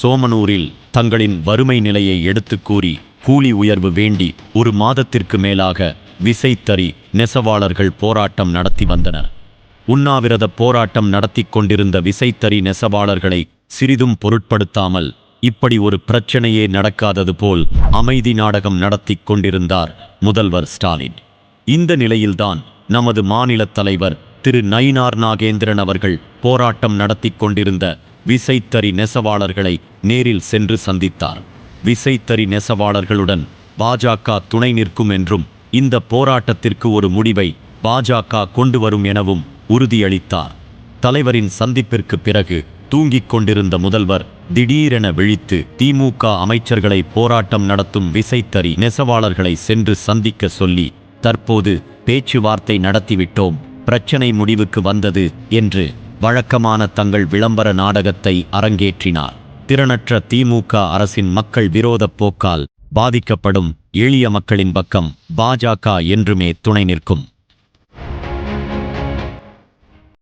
சோமனூரில் தங்களின் வறுமை நிலையை எடுத்து கூறி கூலி உயர்வு வேண்டி ஒரு மாதத்திற்கு மேலாக விசைத்தறி நெசவாளர்கள் போராட்டம் நடத்தி வந்தனர். உண்ணாவிரத போராட்டம் நடத்தி கொண்டிருந்த விசைத்தறி நெசவாளர்களை சிறிதும் பொருட்படுத்தாமல் இப்படி ஒரு பிரச்சனையே நடக்காதது போல் அமைதி நாடகம் நடத்தி கொண்டிருந்தார் முதல்வர் ஸ்டாலின். இந்த நிலையில்தான் நமது மாநில தலைவர் திரு நயினார் நாகேந்திரன் அவர்கள் போராட்டம் நடத்தி கொண்டிருந்த விசைத்தறி நெசவாளர்களை நேரில் சென்று சந்தித்தார். விசைத்தறி நெசவாளர்களுடன் பாஜக துணை நிற்கும் என்றும் இந்த போராட்டத்திற்கு ஒரு முடிவை பாஜக கொண்டு வரும் எனவும் உறுதியளித்தார். தலைவரின் சந்திப்பிற்கு பிறகு தூங்கிக் கொண்டிருந்த முதல்வர் திடீரென விழித்து திமுக அமைச்சர்களை போராட்டம் நடத்தும் விசைத்தறி நெசவாளர்களை சென்று சந்திக்க சொல்லி தற்போது பேச்சுவார்த்தை நடத்திவிட்டோம் பிரச்சனை முடிவுக்கு வந்தது என்று வழக்கமான தங்கள் விளம்பர நாடகத்தை அரங்கேற்றினார். திறனற்ற திமுக அரசின் மக்கள் விரோதப் போக்கால் பாதிக்கப்படும் எளிய மக்களின் பக்கம் பாஜக என்றுமே துணை நிற்கும்.